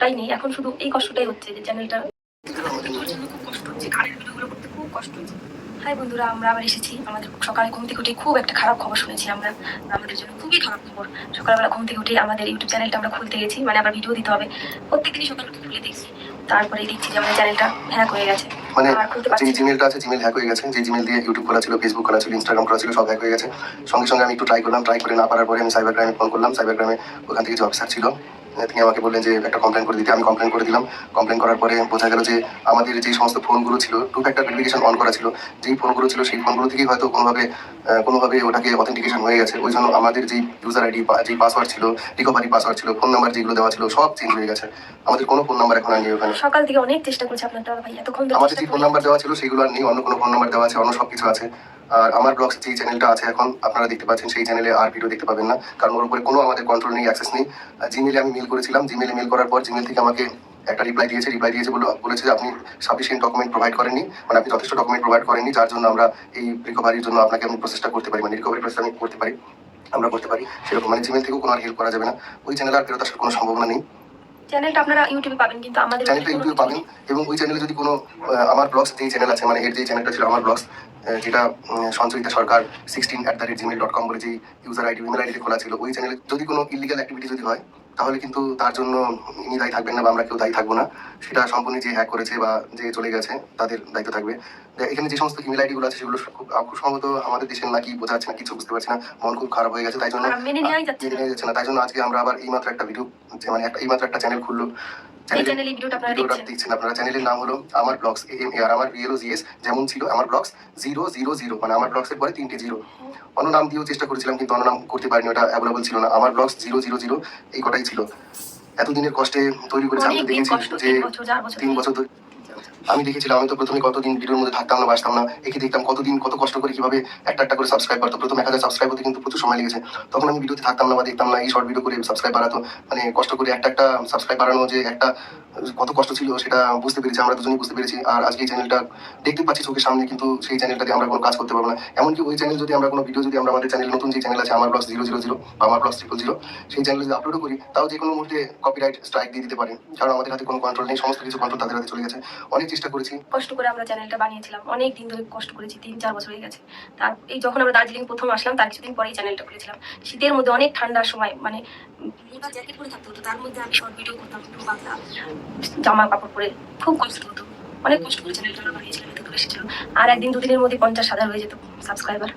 কষ্টটাই নেই। এখন শুধু এই কষ্টটাই হচ্ছে যে চ্যানেলটা খুব কষ্ট হচ্ছে গানের ভিডিওগুলো করতে খুব কষ্ট হচ্ছে হাই বন্ধুরা আমরা আবার এসেছি। আমাদের সকালে ঘুম থেকে উঠে খুব একটা খারাপ খবর শুনেছি আমরা। আমাদের জন্য খুবই খারাপ খবর। সকালবেলা ঘুম থেকে উঠে আমাদের ইউটিউব চ্যানেলটা আমরা খুলতে গেছি মানে আবার ভিডিও দিতে হবে। প্রত্যেকদিনই সকাল উঠে খুলে দেখছি। তারপরে দেখছি যে আমাদের চ্যানেলটা হ্যাক হয়ে গেছে। মানে যে। জিমেলটা আছে জিমেল হ্যাক হয়ে গেছে। যে জিমেল দিয়ে ইউটিউব খোলা ছিল ফেসবুক খোলা ছিল ইনস্টাগ্রাম খোলা ছিল সব হ্যাক হয়ে গেছে। সঙ্গে সঙ্গে আমি একটু ট্রাই করলাম। ট্রাই করে না পারার পরে আমি সাইবার ক্রাইমে ফোন করলাম। সাইবার ক্রাইমে ওখান থেকে যে অফিসার ছিল। তিনি আমাকে বললেন যে একটা কমপ্লেন করে দিতে। আমি কমপ্লেন করে দিলাম। কমপ্লেন করার পরে বোঝা গেল যে আমাদের যে সমস্ত ফোনগুলো ছিল টু ফ্যাক্টর ভেরিফিকেশন অন করা ছিল যেই ফোনগুলো ছিল সেই ফোনগুলো থেকেই হয়তো কোনোভাবে কোনোভাবে ওটাকে অথেন্টিকেশন হয়ে গেছে। ওই জন্য আমাদের যেই ইউজার আইডি বা যেই পাসওয়ার্ড ছিল রিকভারি পাসওয়ার্ড ছিল ফোন নাম্বার যেগুলো দেওয়া ছিল সব চেঞ্জ হয়ে গেছে। আমাদের কোনো ফোন নাম্বার এখন আর নেই ওখানে। সকাল থেকে অনেক চেষ্টা করছি আপনার ভাই। এতক্ষণ আমাদের যে ফোন নাম্বার দেওয়া ছিল সেগুলো আর নেই। অন্য কোনো ফোন নাম্বার দেওয়া আছে অন্য সব কিছু আছে। আর আমার ব্লগস যে চ্যানেলটা আছে এখন, আপনারা দেখতে পাচ্ছেন সেই চ্যানেলে আর ভিডিও দেখতে পাবেন না, কারণ ওর উপরে কোনো আমাদের কন্ট্রোল নেই অ্যাক্সেস নেই। জিমেলে আমি মেল করেছিলাম জিমেলে মেল করার পর জিমেল থেকে আমাকে একটা রিপ্লাই দিয়েছে রিপ্লাই দিয়েছে বলে, বলেছে যে আপনি সাফিসিয়েন্ট ডকুমেন্ট প্রোভাইড করেননি মানে আপনি যথেষ্ট ডকুমেন্ট প্রোভাইড করেননি, যার জন্য আমরা এই রিকভারির জন্য আপনাকে আমি প্রসেসটা করতে পারি মানে রিকভারি প্রসেস আমি করতে পারি, আমরা করতে পারি, সেরকম। মানে জিমেল থেকেও কোনো আর হেল্প করা যাবে না। ওই চ্যানেল আর ফেরত আসার কোনো সম্ভাবনা নেই। চ্যানেলটা আপনারা ইউটিউবে পাবেন, কিন্তু আমাদের চ্যানেলটা ইউটিউবে পাবেন এবং ওই চ্যানেলে যদি কোনো আমার ব্লগস যেই চ্যানেল আছে মানে এর যে চ্যানেলটা ছিল আমার ব্লগস যেটা Sanchayita Sarkar sixteen at the rate Gmail dot com বলে যে ইউজার আইডি ইমেল আইডিতে খোলা ছিল, ওই চ্যানেলে যদি কোনো ইলিগাল অ্যাক্টিভিটি যদি হয় তাহলে কিন্তু তার জন্য ইনি দায়ী থাকবেন না বা আমরা কেউ দায়ী থাকব না। সেটা সম্পূর্ণ যে হ্যাক করেছে বা যে চলে গেছে তাদের দায়িত্ব থাকবে। এখানে যে সমস্ত ইমেল আইডিগুলো আছে সেগুলো খুব সম্ভবত আমাদের দেশের নাকি বোঝা যাচ্ছে না কিছু বুঝতে পারছি না। মন খুব খারাপ হয়ে গেছে তাই জন্য মেনে নেওয়াই যাচ্ছে। না। তাই জন্য আজকে আমরা আবার এইমাত্র একটা ভিডিও মানে একটা এইমাত্র একটা চ্যানেল খুললো। চ্যানেলে ভিডিওটা আপনারা দেখছেন। আপনারা চ্যানেলের নাম হলো আমার ব্লগস এম আর আমার বিএলও জিএস যেমন ছিল আমার ব্লগস জিরো জিরো জিরো মানে আমার ব্লগসের পরে তিনটে জিরো অন্য নাম দিয়েও চেষ্টা করেছিলাম কিন্তু অন্য নাম করতে পারিনি ওটা অ্যাভেলেবল ছিল না। আমার ব্লগস জিরো জিরো জিরো এই কটাই ছিল এতদিনের কষ্টে তৈরি করেছি আমি তো দেখেছি যে তিন বছর আমি দেখেছিলাম, আমি তো প্রথমে কতদিন ভিডিওর মধ্যে থাকতাম না, বাসতাম না, একে দেখতাম কতদিন কত কষ্ট করে কীভাবে একটা একটা করে সাবস্ক্রাইব করতো। প্রথম এক হাজার সাবস্ক্রাইব হতে কিন্তু প্রচুর সময় লেগেছে। তখন আমি ভিডিওতে থাকতাম না বা দেখতাম না, এই শর্ট ভিডিও করে সাবস্ক্রাইব বাড়াতো। মানে কষ্ট করে একটা একটা সাবস্ক্রাইব বাড়ানো যে একটা, কত কষ্ট ছিল সেটা বুঝতে পেরেছি, আমরা দুজনেই বুঝতে পেরেছি। আর আজকে এই চ্যানেলটা দেখতে পাচ্ছি চোখের সামনে, কিন্তু সেই চ্যানেলটাতে আমরা কোনো কাজ করতে পারব না। এমনকি ওই চ্যানেল যদি আমরা কোনো ভিডিও যদি আমরা আমাদের চ্যানেল নতুন যে চ্যানেল আছে আমার ব্লগ জিরো জিরো জিরো বা আমার ব্লগ ট্রিপল জিরো সেই চ্যানেলে যদি আপলোডও করি, তাও যে কোনো মুহূর্তে কপিরাইট স্ট্রাইক দিয়ে দিতে পারে। কারণ আমাদের হাতে কোনো কন্ট্রোল নেই, সমস্ত কিছু কন্ট্রোল তাদের হাতে চলে গেছে। অনেক করেছি। কষ্ট করে আমরা চ্যানেলটা বানিয়েছিলাম। অনেক দিন ধরে কষ্ট করেছি তিন চার বছর হয়ে গেছে। তার এই যখন আমরা দার্জিলিং প্রথম আসলাম তার কিছুদিন পরেই চ্যানেলটা খুলেছিলাম। শীতের মধ্যে অনেক ঠান্ডার সময় মানে মোটা জ্যাকেট পরে থাকতে হতো তার মধ্যে আমি শর্ট ভিডিও করতাম একটু পাতলা। জামা কাপড় পরে খুব কষ্ট হতো। অনেক কষ্ট করে চ্যানেলটা আমরা বানিয়েছিলাম এত বেশি ছিল আর একদিন দুদিনের মধ্যে পঞ্চাশ হাজার হয়ে যেত সাবস্ক্রাইবার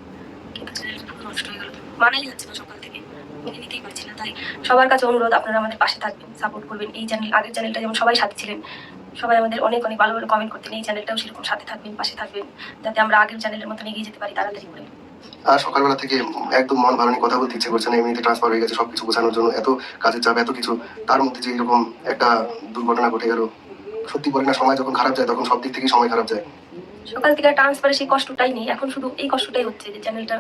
কিন্তু চ্যানেলটা পুরো নষ্ট হয়ে গেল। মানাই যাচ্ছে না সকাল থেকে। মেনে নিতেই পারছি না তাই সবার কাছে অনুরোধ আপনারা আমাদের পাশে থাকবেন সাপোর্ট করবেন। এই চ্যানেল আগের চ্যানেলটা যেমন সবাই সাথে ছিলেন সবাই আমাদের অনেক অনেক ভালো ভালো কমেন্ট করতেন এই চ্যানেলটাও সেরকম সাথে থাকবেন পাশে থাকবেন যাতে আমরা আগের চ্যানেলের মতন এগিয়ে যেতে পারি তাড়াতাড়ি করে। আর সকালবেলা থেকে একদম মন ভালো কথা বলতে ইচ্ছে করছে না এমনিতে ট্রান্সফার হয়ে গেছে সবকিছু বোঝানোর জন্য এত কাজের চাপ এত কিছু তার মধ্যে যে এরকম একটা দুর্ঘটনা ঘটে গেল সত্যি বলে না সময় যখন খারাপ যায় তখন সব দিক থেকেই সময় খারাপ যায়। সকাল থেকে ট্রান্সফারে সেই কষ্টটাই নেই এখন শুধু এই কষ্টটাই হচ্ছে যে চ্যানেলটা